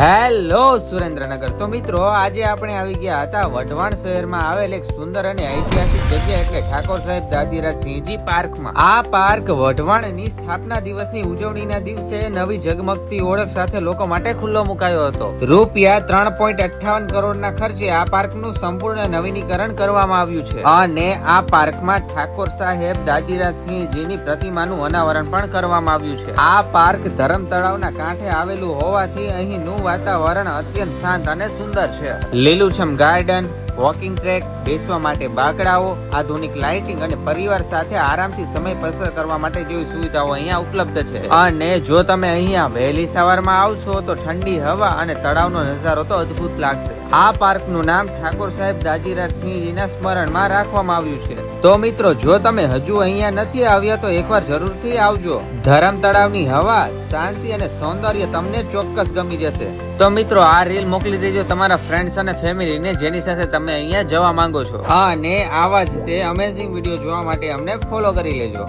Hello Surendranagar. તો મિત્રો, આજે આપણે આવી ગયા હતા વઢવાણ શહેરમાં આવેલ એક સુંદર અને ઐતિહાસિક જગ્યા એટલે ઠાકોર સાહેબ દાદીરાજ સિંહજી પાર્કમાં. આ પાર્ક વઢવાણની સ્થાપના દિવસની ઉજવણીના દિવસે નવી જગમગતી ઓળખ સાથે લોકો માટે ખુલ્લો મુકાયો હતો. રૂપિયા ત્રણ પોઈન્ટ અઠ્ઠાવન કરોડના ખર્ચે આ પાર્કનું સંપૂર્ણ નવીનીકરણ કરવામાં આવ્યું છે. અને આ પાર્કમાં ઠાકોર સાહેબ દાદીરાજ સિંહજીની પ્રતિમાનું અનાવરણ પણ કરવામાં આવ્યું છે. આ પાર્ક ધરમ તળાવના કાંઠે આવેલું હોવાથી અહીંનું વાતાવરણ અત્યંત શાંત અને સુંદર છે. લીલુંછમ ગાર્ડન વોકિંગ ટ્રેક, બેસવા માટે બાકડાઓ, આધુનિક લાઇટિંગ અને પરિવાર સાથે આરામથી સમય પસાર કરવા માટે જેવી સુવિધાઓ અહીંયા ઉપલબ્ધ છે. અને જો તમે અહીંયા વહેલી સવારમાં આવશો તો ઠંડી હવા અને તળાવનો નજારો તો અદ્ભુત લાગશે. આ પાર્કનું નામ ઠાકોર સાહેબ દાદીરાજ સિંહજીના સ્મરણમાં રાખવામાં આવ્યું છે. તો મિત્રો, જો તમે હજુ અહીંયા નથી આવ્યા તો એકવાર જરૂરથી આવજો. ધરમ તળાવની હવા, શાંતિ અને સૌંદર્ય તમને ચોક્કસ ગમી જશે. તો મિત્રો, આ રીલ મોકલી દેજો તમારા ફ્રેન્ડ્સ અને ફેમિલીને જેની સાથે તમે અહીંયા જવા માંગો છો? અને આવા જ તે અમેઝિંગ વીડિયો જોવા માટે અમને ફોલો કરી લેજો.